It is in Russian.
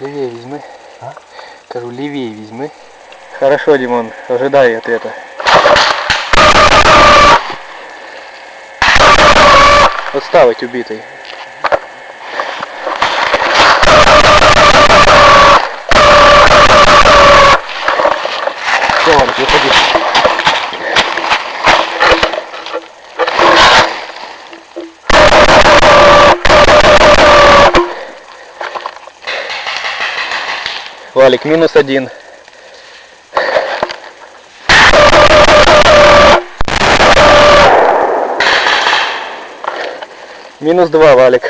Левее візьми. Кажу, левее візьми. Хорошо, Димон, ожидай ответа. Отставить убитый. Все, Валик, выходи. Валик, минус один. Минус два, Валик.